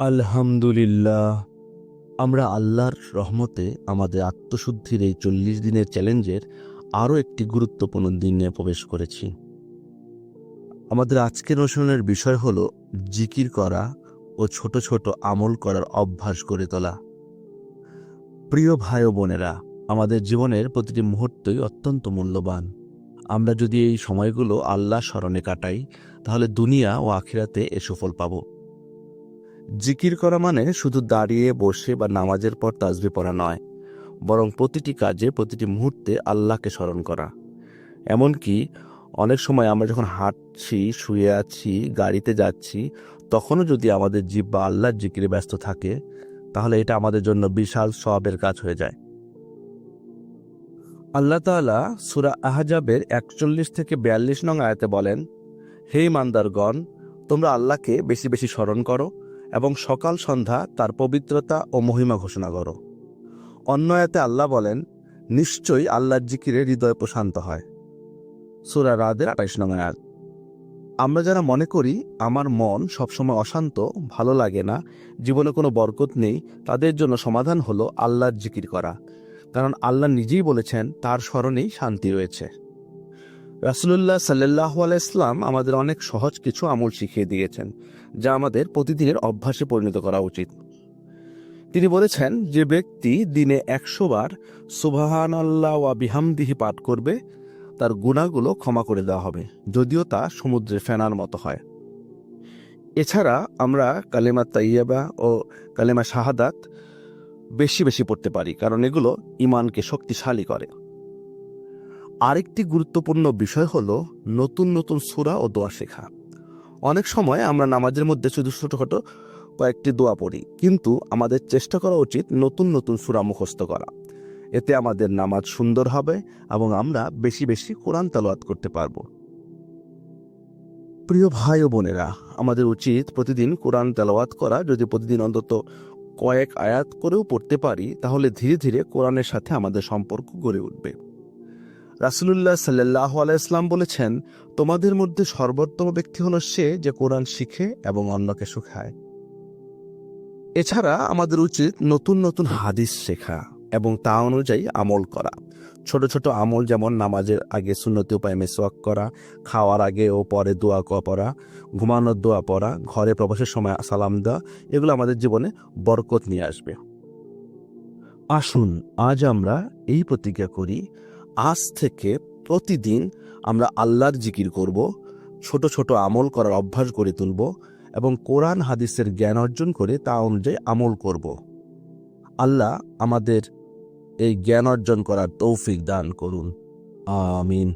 আলহামদুলিল্লাহ। আমরা আল্লাহর রহমতে আমাদের আত্মশুদ্ধির এই চল্লিশ দিনের চ্যালেঞ্জের আরও একটি গুরুত্বপূর্ণ দিনে প্রবেশ করেছি। আমাদের আজকের অনুষ্ঠানের বিষয় হল জিকির করা ও ছোট ছোট আমল করার অভ্যাস গড়ে তোলা। প্রিয় ভাই ও বোনেরা, আমাদের জীবনের প্রতিটি মুহূর্তই অত্যন্ত মূল্যবান। আমরা যদি এই সময়গুলো আল্লাহ স্মরণে কাটাই, তাহলে দুনিয়া ও আখিরাতে এ সুফল পাবো। জিকির করা মানে শুধু দাঁড়িয়ে, বসে বা নামাজের পর তাজবি পড়া নয়, বরং প্রতিটি কাজে, প্রতিটি মুহূর্তে আল্লাহকে স্মরণ করা। এমনকি অনেক সময় আমরা যখন হাঁটছি, শুয়ে আছি, গাড়িতে যাচ্ছি, তখনও যদি আমাদের জীব বা আল্লাহর জিকিরে ব্যস্ত থাকে, তাহলে এটা আমাদের জন্য বিশাল সবের কাজ হয়ে যায়। আল্লাহ তাআলা সুরা আহজাবের একচল্লিশ থেকে বিয়াল্লিশ নং আয়াতে বলেন, হে ইমানদারগণ, তোমরা আল্লাহকে বেশি বেশি স্মরণ করো এবং সকাল সন্ধ্যা তার পবিত্রতা ও মহিমা ঘোষণা করো। অন্য আয়াতে আল্লাহ বলেন, নিশ্চয়ই আল্লাহর জিকিরে হৃদয় প্রশান্ত হয়। সুরা রাদের আঠাইশ নং আয়াত। আমরা যারা মনে করি আমার মন সবসময় অশান্ত, ভালো লাগে না, জীবনে কোনো বরকত নেই, তাদের জন্য সমাধান হলো আল্লাহর জিকির করা। কারণ আল্লাহ নিজেই বলেছেন, তার স্মরণেই শান্তি রয়েছে। রাসুলুল্লাহ সাল্লাহ আলাইসলাম আমাদের অনেক সহজ কিছু আমল শিখিয়ে দিয়েছেন, যা আমাদের প্রতিদিনের অভ্যাসে পরিণত করা উচিত। তিনি বলেছেন, যে ব্যক্তি দিনে একশো বার সুবাহান আল্লাহ ওয়া বিহামদিহি পাঠ করবে, তার গুণাগুলো ক্ষমা করে দেওয়া হবে, যদিও তা সমুদ্রে ফেনার মতো হয়। এছাড়া আমরা কালেমা তাইয়াবা ও কালেমা শাহাদাত বেশি বেশি পড়তে পারি, কারণ এগুলো ইমানকে শক্তিশালী করে। আরেকটি গুরুত্বপূর্ণ বিষয় হলো নতুন নতুন সুরা ও দোয়া শেখা। অনেক সময় আমরা নামাজের মধ্যে শুধু ছোটোখাটো কয়েকটি দোয়া পড়ি, কিন্তু আমাদের চেষ্টা করা উচিত নতুন নতুন সুরা মুখস্থ করা। এতে আমাদের নামাজ সুন্দর হবে এবং আমরা বেশি বেশি কোরআন তালোয়াত করতে পারব। প্রিয় ভাই ও বোনেরা, আমাদের উচিত প্রতিদিন কোরআন তেলাওয়াত করা। যদি প্রতিদিন অন্তত কয়েক আয়াত করেও পড়তে পারি, তাহলে ধীরে ধীরে কোরআনের সাথে আমাদের সম্পর্ক গড়ে উঠবে। রাসুলুল্লাহ সাল্লাহ আলাইসলাম বলেছেন, তোমাদের মধ্যে সর্বোত্তম ব্যক্তি হলো সে যে কোরআন শিখে এবং অন্যকে শেখায়। এছাড়া আমাদের উচিত নতুন নতুন হাদিস শেখা এবং তা অনুযায়ী আমল করা। ছোট ছোট আমল যেমন নামাজের আগে সুন্নতি উপায় মেসোয়াক করা, খাওয়ার আগে ও পরে দোয়া পড়া, ঘুমানোর দোয়া পড়া, ঘরে প্রবেশের সময় সালাম দেওয়া, এগুলো আমাদের জীবনে বরকত নিয়ে আসবে। আসুন, আজ আমরা এই প্রতিজ্ঞা করি আজ থেকে প্রতিদিন আমরা আল্লাহর জিকির করব, ছোট ছোট আমল করার অভ্যাস গড়ে তুলব এবং কোরআন হাদিসের জ্ঞান অর্জন করে তা অনুযায়ী আমল করব। আল্লাহ আমাদের এই জ্ঞান অর্জন করার তৌফিক দান করুন। আমিন।